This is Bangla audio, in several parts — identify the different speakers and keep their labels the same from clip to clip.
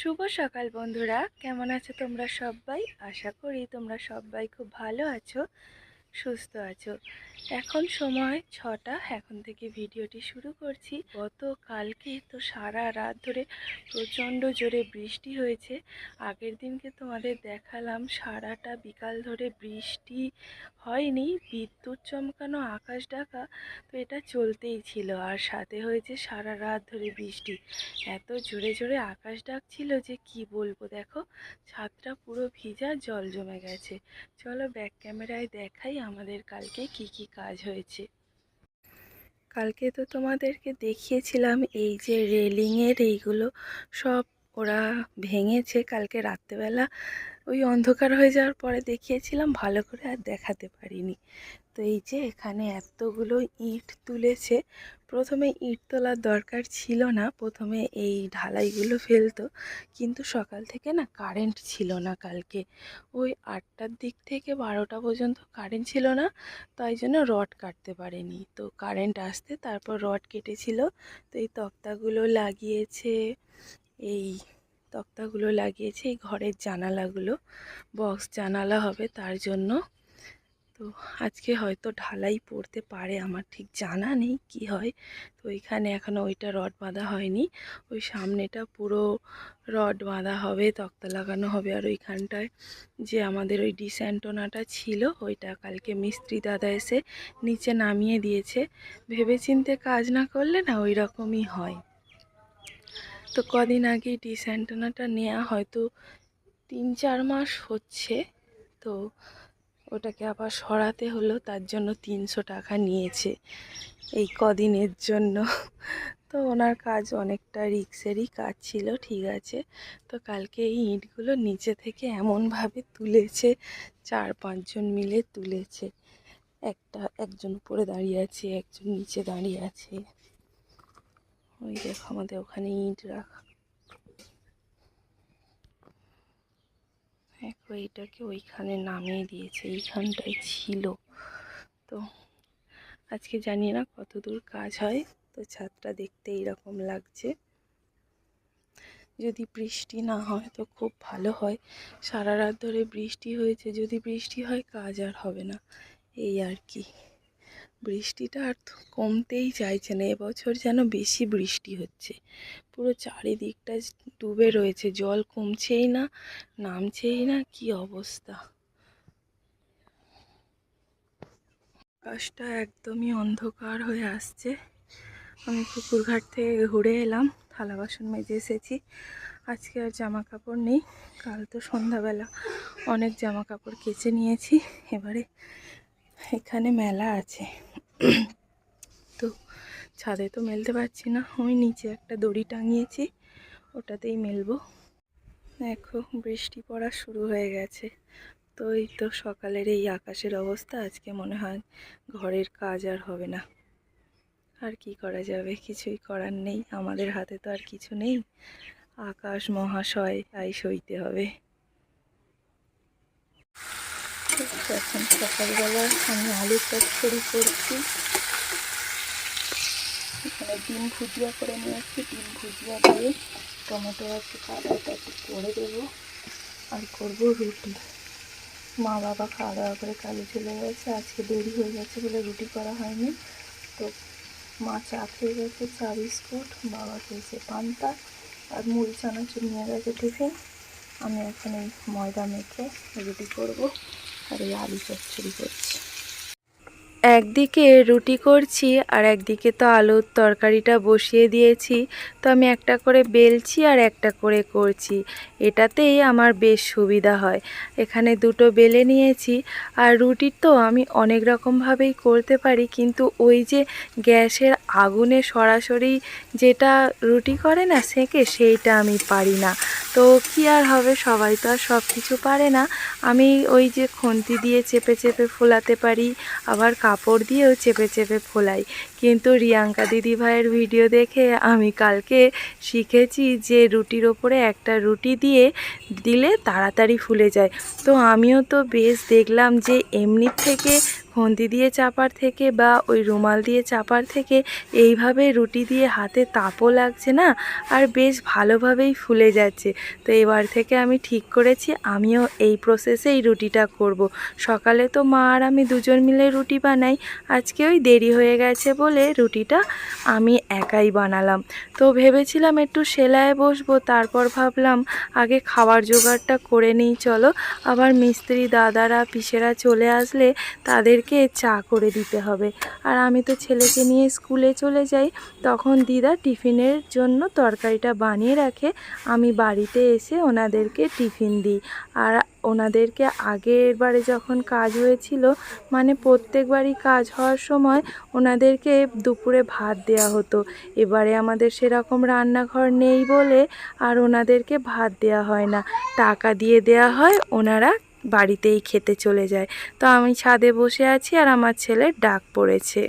Speaker 1: শুভ সকাল বন্ধুরা। কেমন আছো তোমরা সবাই? আশা করি তোমরা সবাই খুব ভালো আছো। সুস্থ আছো। এখন সময় ছটা, এখন থেকে ভিডিওটি শুরু করছি। গত কালকে তো সারা রাত ধরে প্রচণ্ড জোরে বৃষ্টি হয়েছে। আগের দিনকে তোমাদের দেখালাম, সারাটা বিকাল ধরে বৃষ্টি হয়নি, বিদ্যুৎ চমকানো, আকাশ ডাকা, তো এটা চলতেই ছিল। আর সাথে হয়েছে সারা রাত ধরে বৃষ্টি। এত জোরে জোরে আকাশ ডাকছিল যে কি বলব দেখো, ছাদটা পুরো ভিজা, জল জমে গেছে। চলো ব্যাক ক্যামেরায় দেখাই আমাদের কালকে কি কি কাজ হয়েছে? কালকে তো তোমাদেরকে দেখিয়েছিলাম এই যে রেলিংয়ের এইগুলো সব ওরা ভেঙেছে। কালকে রাত্রেবেলা ওই অন্ধকার হয়ে যাওয়ার পরে দেখিয়েছিলাম, ভালো করে আর দেখাতে পারিনি। তো এই যে এখানে এতগুলো ইট তুলেছে। প্রথমে ইট তোলার দরকার ছিল না, প্রথমে এই ঢালাইগুলো ফেলতো, কিন্তু সকাল থেকে না কারেন্ট ছিল না কালকে। ওই আটটার দিক থেকে বারোটা পর্যন্ত কারেন্ট ছিল না, তাই জন্য রড কাটতে পারেনি। তো কারেন্ট আসতে তারপর রড কেটেছিল, তো এই তক্তাগুলো লাগিয়েছে, এই তক্তাগুলো লাগিয়েছে, এই ঘরের জানালাগুলো বক্স জানালা হবে তার জন্য। তো আজকে হয়তো ঢালাই পড়তে পারে, আমার ঠিক জানা নেই কি হয়। তো ওইখানে এখনও ওইটা রড বাঁধা হয়নি, ওই সামনেটা পুরো রড বাঁধা হবে, তক্তা লাগানো হবে। আর ওইখানটায় যে আমাদের ওই ডিস্যান্টোনাটা ছিল, ওইটা কালকে মিস্ত্রি দাদা এসে নিচে নামিয়ে দিয়েছে। ভেবেচিন্তে কাজ না করলে না ওই রকমই হয়। তো কদিন আগেই ডিস্যান্টোনাটা নেওয়া হয়তো তিন চার মাস হচ্ছে। তো ওটাকে আবার সরাতে হলো, তার জন্য তিনশো টাকা নিয়েছে এই কদিনের জন্য। তো ওনার কাজ অনেকটা রিক্সেরই কাজ ছিল, ঠিক আছে। তো কালকে এই ইঁটগুলো নিচে থেকে এমনভাবে তুলেছে, চার পাঁচজন মিলে তুলেছে। একটা, একজন উপরে দাঁড়িয়ে আছে, একজন নিচে দাঁড়িয়ে আছে। ওই দেখো আমাদের ওখানে ইঁট রাখা। দেখো এইটাকে ওইখানে নামিয়ে দিয়েছে, এইখানটায় ছিল। তো আজকে জানি না কতদূর কাজ হয়, তো ছাদটা দেখতে এইরকম লাগছে। যদি বৃষ্টি না হয় তো খুব ভালো হয়। সারা রাত ধরে বৃষ্টি হয়েছে, যদি বৃষ্টি হয় কাজ আর হবে না, এই আর কি। বৃষ্টিটা আর কমতেই চাইছে না, এবছর যেন বেশি বৃষ্টি হচ্ছে। পুরো চারিদিকটা ডুবে রয়েছে, জল কমছেই না, নামছেই না, কি অবস্থা? আকাশটা একদমই অন্ধকার হয়ে আসছে। আমি পুকুরঘাট থেকে ঘুরে এলাম, থালা বাসন মেজে এসেছি। আজকে আর জামা কাপড় নেই, কাল তো সন্ধ্যাবেলা অনেক জামা কাপড় কেচে নিয়েছি। এবারে এখানে মেলা আছে। তো ছাদে তো মেলতে পারছি না। ওই নিচে একটা দড়ি টাঙিয়েছি, ওটাতেই মেলবো। দেখো, বৃষ্টি পড়া শুরু হয়ে গেছে। তো এই তো সকালের এই আকাশের অবস্থা, আজকে মনে হয় ঘরের কাজ আর হবে না। আর কি করা যাবে? কিছুই করার নেই। আমাদের হাতে তো আর কিছু নেই। আকাশ মহাশয়, তাই সইতে হবে। এখন সকালবেলা আমি আলু চচ্চড়ি করছি। এখানে ডিম ভুজিয়া করে নিয়েছি। ডিম ভুজিয়া দিয়ে টমেটো আছে কাঁটাটা একটু করে দেবো। আর করব রুটি। মা বাবা খাওয়া দাওয়া করে কাজে চলে গেছে। আজকে দেরি হয়ে গেছে বলে রুটি করা হয়নি। তো মা চা খেয়ে গেছে, চা, বিস্কুট, বাবা খেয়েছে পান্তা আর মুড়ি চানাচুর নিয়ে গেছে টিফিন। আমি এখন এই ময়দা মেখে রুটি করব। আর এই আলু চচ্চড়ি করছি একদিকে রুটি করছি আর একদিকে তো আলুর তরকারিটা বসিয়ে দিয়েছি। তো আমি একটা করে বেলছি আর একটা করে করছি। এটাতেই আমার বেশ সুবিধা হয়। এখানে দুটো বেলে নিয়েছি আর রুটির তো আমি অনেক রকমভাবেই করতে পারি, কিন্তু ওই যে গ্যাসের আগুনে সরাসরি যেটা রুটি করে না সেঁকে, সেইটা আমি পারি না। তো কি আর হবে, সবাই তো আর সব কিছু পারে না। আমি ওই যে খুন্তি দিয়ে চেপে চেপে ফোলাতে পারি, আবার কাপড় দিয়েও চেপে চেপে ফোলাই কিন্তু রিয়াঙ্কা দিদি ভাইয়ের ভিডিও দেখে আমি কালকে শিখেছি যে রুটির ওপরে একটা রুটি দিয়ে দিলে তাড়াতাড়ি ফুলে যায়। তো আমিও তো বেশ দেখলাম যে এমনি থেকে খুন্তি দিয়ে চাপার থেকে বা ওই রুমাল দিয়ে চাপার থেকে এইভাবে রুটি দিয়ে হাতে তাপও লাগছে না আর বেশ ভালোভাবেই ফুলে যাচ্ছে। তো এবার থেকে আমি ঠিক করেছি, আমিও এই প্রসেসেই রুটিটা করব। সকালে তো মা আর আমি দুজন মিলে রুটি বানাই, আজকে ওই দেরি হয়ে গেছে বলে রুটিটা আমি একাই বানালাম। তো ভেবেছিলাম একটু সেলাইয়ে বসবো, তারপর ভাবলাম আগে খাবার জোগাড়টা করে নিই, চলো। আবার মিস্ত্রি, দাদারা, পিসেরা চলে আসলে তাদেরকে চা করে দিতে হবে। আর আমি তো ছেলেকে নিয়ে স্কুলে চলে যাই, তখন দিদা টিফিনের জন্য তরকারিটা বানিয়ে রাখে। আমি বাড়িতে এসে ওনাদেরকে টিফিন দিই। আর ওনাদেরকে আগের বারে যখন কাজ হয়েছিল মানে প্রত্যেকবারই কাজ হওয়ার সময় ওনাদেরকে দুপুরে ভাত দেওয়া হতো। এবারে আমাদের সেরকম রান্নাঘর নেই বলে আর ওনাদেরকে ভাত দেওয়া হয় না। টাকা দিয়ে দেওয়া হয়, ওনারা বাড়িতেই খেতে চলে যায়। তো আমি ছাদে বসে আছি আর আমার ছেলের ডাক পড়েছে।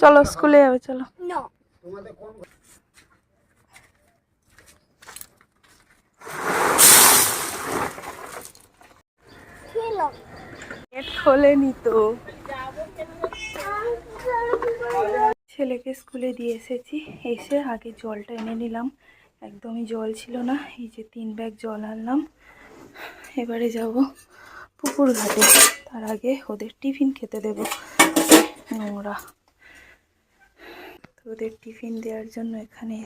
Speaker 1: চলো স্কুলে যাবে চলো।
Speaker 2: তোমাদের
Speaker 1: গেট খোলেনি তো। ছেলেকে স্কুলে দিয়ে এসেছি। এসে আগে জলটা এনে নিলাম। একদমই জল ছিল না। এই যে তিন ব্যাগ জল আনলাম। এবারে যাব পুকুর ঘাটে। তার আগে ওদের টিফিন খেতে দেব। নোংরা। তো ওদের টিফিন দেওয়ার জন্য এখানে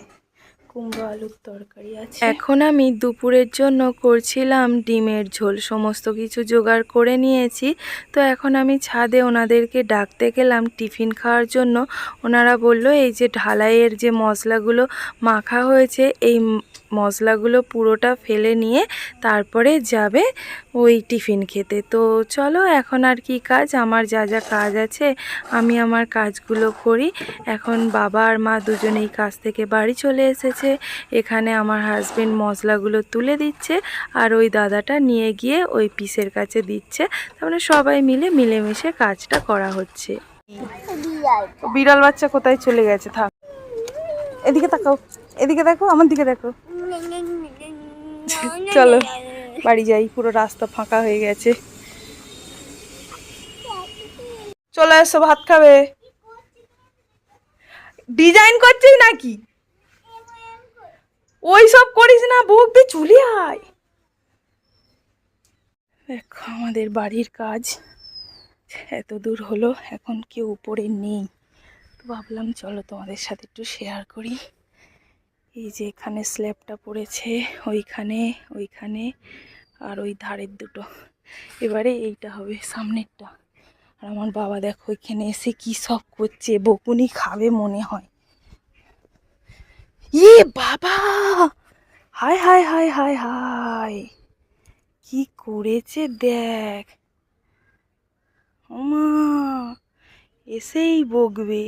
Speaker 1: কুমড়ো, আলুর তরকারি আছে। এখন আমি দুপুরের জন্য করছিলাম ডিমের ঝোল, সমস্ত কিছু জোগাড় করে নিয়েছি। তো এখন আমি ছাদে ওনাদেরকে ডাকতে গেলাম টিফিন খাওয়ার জন্য। ওনারা বলল, এই যে ঢালাইয়ের যে মশলাগুলো মাখা হয়েছে, এই মশলাগুলো পুরোটা ফেলে নিয়ে তারপরে যাবে ওই টিফিন খেতে। তো চলো, এখন আর কি কাজ? আমার যা যা কাজ আছে, আমি আমার কাজগুলো করি। এখন বাবা আর মা দুজনেই কাজ থেকে বাড়ি চলে এসেছে। এখানে আমার হাজবেন্ড মশলাগুলো তুলে দিচ্ছে আর ওই দাদাটা নিয়ে গিয়ে ওই পিসের কাছে দিচ্ছে। তারপরে সবাই মিলে মিলেমিশে কাজটা করা হচ্ছে। বিড়াল বাচ্চা কোথায় চলে গেছে? থাক। এদিকে তাকাও। এদিকে দেখো, আমার দিকে দেখো। চলো, বাড়ি যাই। পুরো রাস্তা ফাঁকা হয়ে গেছে। চলে এসো, ভাত খাবে। ডিজাইন করছিস নাকি? ওই সব করিস না বকবি চলে আয়। দেখো আমাদের বাড়ির কাজ। এত দূর হলো, এখন কেউ উপরে নেই। তো ভাবলাম চলো তোমাদের সাথে একটু শেয়ার করি। এই যে এখানে স্ল্যাবটা পড়েছে, ওইখানে ওইখানে, আর ওই ধারের দুটো। এবারে এইটা হবে, সামনেরটা। আর আমার বাবা দেখো ওইখানে এসে কি সব করছে, বকুনি খাবে মনে হয়। ইয়ে বাবা! হায় হায় হায় হায় হায় কি করেছে দেখ। ওমা এসেই বকবে।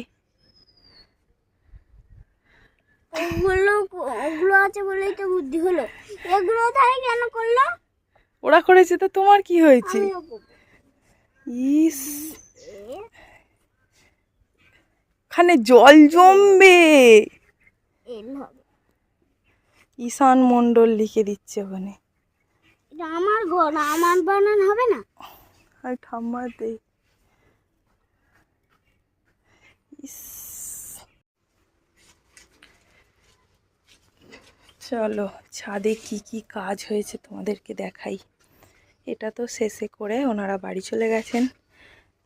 Speaker 3: ওগুলো ওগুলো আছে বলেই তো বুদ্ধি হলো। এগুলো তাই কেন করল?
Speaker 1: ওরা করেছে তো তোমার কি হয়েছে। ইস। এখানে জল জমবে।
Speaker 3: এই হবে।
Speaker 1: ঈশান মন্ডল লিখে দিচ্ছে ওখানে।
Speaker 3: এটা আমার ঘর আমার বানান হবে না?
Speaker 1: আর ঠাম্মা দে। চলো ছাদে কি কি কাজ হয়েছে তোমাদেরকে দেখাই। এটা তো শেষে করে ওনারা বাড়ি চলে গেছেন।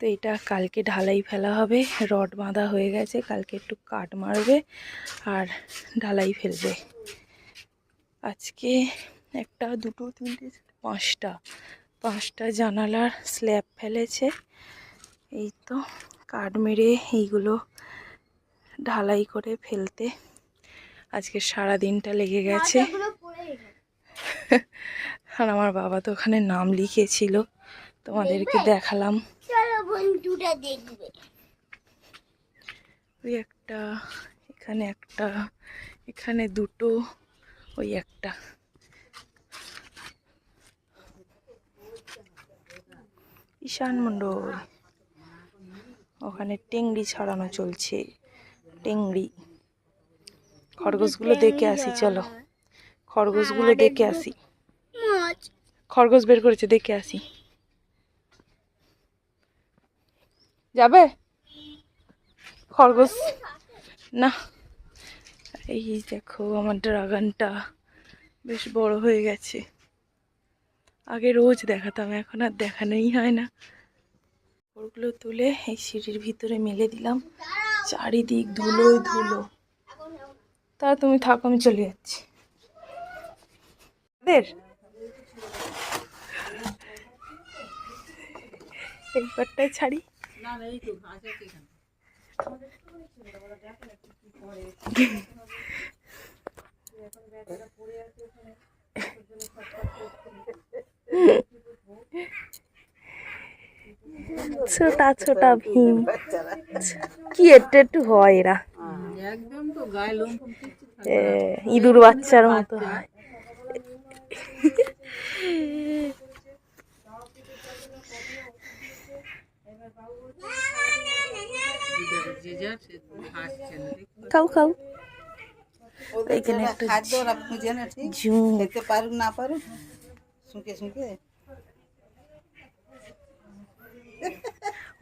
Speaker 1: তো এটা কালকে ঢালাই ফেলা হবে। রড বাঁধা হয়ে গেছে কালকে একটু কাট মারবে আর ঢালাই ফেলবে। আজকে একটা দুটো তিনটে পাঁচটা। পাঁচটা জানালার স্ল্যাব ফেলেছে। এই তো কাঠ মেরে এইগুলো ঢালাই করে ফেলতে। আজকে সারা দিনটা লেগে গেছে। আর আমার বাবা তো ওখানে নাম লিখেছিল। তোমাদেরকে দেখালাম।
Speaker 3: বন্ধুরা দেখবে।
Speaker 1: ওই একটা এখানে একটা এখানে দুটো ওই একটা। ঈশান মণ্ডল ওখানে টেংড়ি ছড়ানো চলছে টেংড়ি। খরগোশগুলো দেখে আসি চলো। খরগোশগুলো দেখে আসি। খরগোশ বের করেছে দেখে আসি। যাবে? খরগোশ। না। এই দেখো আমার ড্রাগনটা বেশ বড় হয়ে গেছে। আগে রোজ দেখাতাম, এখন আর দেখানোই হয় না। ওগুলো তুলে এই সিঁড়ির ভিতরে মেলে দিলাম। চারিদিক ধুলোই ধুলো। তা তুমি থাকো, আমি চলে যাচ্ছি। দের একবারটাই ছাড়ি। ছোটা ছোটা ভীম। কি একটু একটু হয় এরা? এ, ইঁদুর বাচ্চার মতো হয়। খাও খাও। এইখানে একটা
Speaker 4: খাদ্য ওরা খুঁজে না ঠিক? খেতে পারুক না পারুক শুকে শুকে।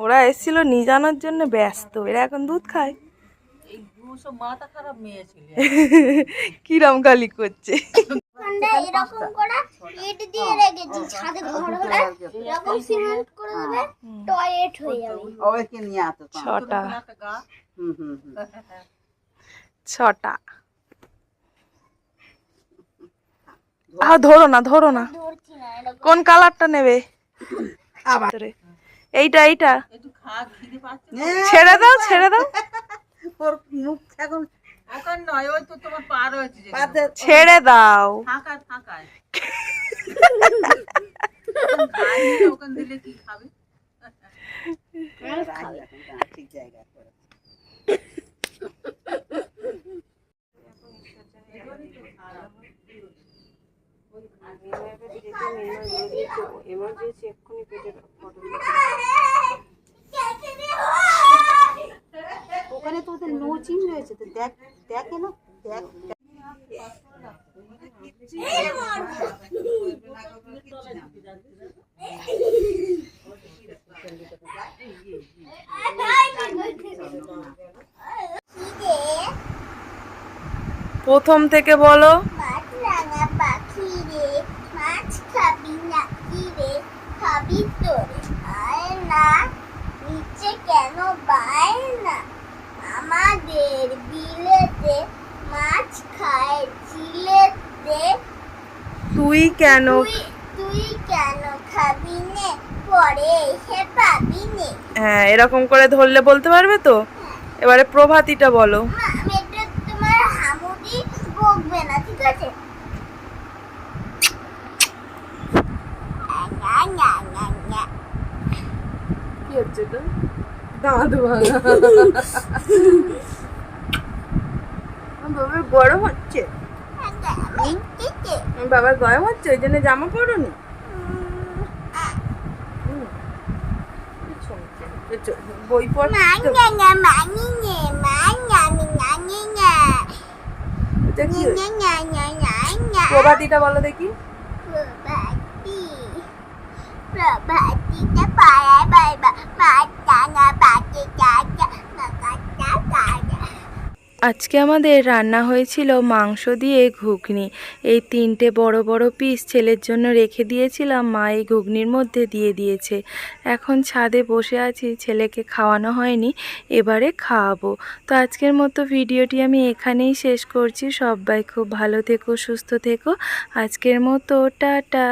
Speaker 1: ওরা এসেছিল নিজানোর জন্য ব্যস্ত এরা এখন দুধ খায়।
Speaker 4: মাথা খারাপ মেয়ে ছিল।
Speaker 1: কিরম গালি করছে।
Speaker 3: এরকম করে ইট দিয়ে রেখেছি ছাদে ঘর হলে। এরকম সিমেন্ট করে দেবে। টয়লেট হয়ে যাবে।
Speaker 4: ওকে নিয়ে আসো
Speaker 1: ছটা
Speaker 4: হুম হুম হুম।
Speaker 1: ছটা। আহ ধরো না ধরো না। কোন কালারটা নেবে? আবার। এইটা এইটা। ছেড়ে দাও ছেড়ে দাও।
Speaker 4: ওর মুখ এখন
Speaker 5: এখন নয় ওই তো তোমার পার হয়েছে
Speaker 1: ছেড়ে দাও।
Speaker 5: ফাঁকা ফাঁকায়। কি খাবে
Speaker 4: ঠিক জায়গা ওখানে তো ওদের নচিন রয়েছে তো দেখ দেখে না দেখ।
Speaker 1: প্রথম থেকে বলো।
Speaker 3: মাছ রাঙা পাখি রে মাছ খাবি না কি রে? খাবি তোরে আয় না। নিচে কেন বায় না? আমাদের বিলেতে মাছ খায়
Speaker 1: তুই কেন?
Speaker 3: তুই তুই কেন খাবি নে? পরে এসে পাবি নে।
Speaker 1: হ্যাঁ এরকম করে ধরলে বলতে পারবে তো? এবারে প্রভাতিটা বলো
Speaker 3: মা- এটা তোমার হামুদি বকবে না ঠিক আছে না, না, না, না।
Speaker 1: কি হচ্ছে তো দাঁত ভাঙা বাবার গরম হচ্ছে? বাবার গরম হচ্ছে? ওই জন্য জামা পরোনি? বই। প্রভাতিটা বলো দেখি।
Speaker 3: প্রভাতী। প্রভাতীতে পাড়ায়
Speaker 1: আজকে আমাদের রান্না হয়েছিল মাংস দিয়ে ঘুগনি। এই তিনটে বড় বড় পিস ছেলের জন্য রেখে দিয়েছিলাম, মা এই ঘুগনির মধ্যে দিয়ে দিয়েছে। এখন ছাদে বসে আছি, ছেলেকে খাওয়ানো হয়নি, এবারে খাওয়াবো। তো আজকের মতো ভিডিওটি আমি এখানেই শেষ করছি। সবাই খুব ভালো থেকো, সুস্থ থেকো। আজকের মতো, টাটা।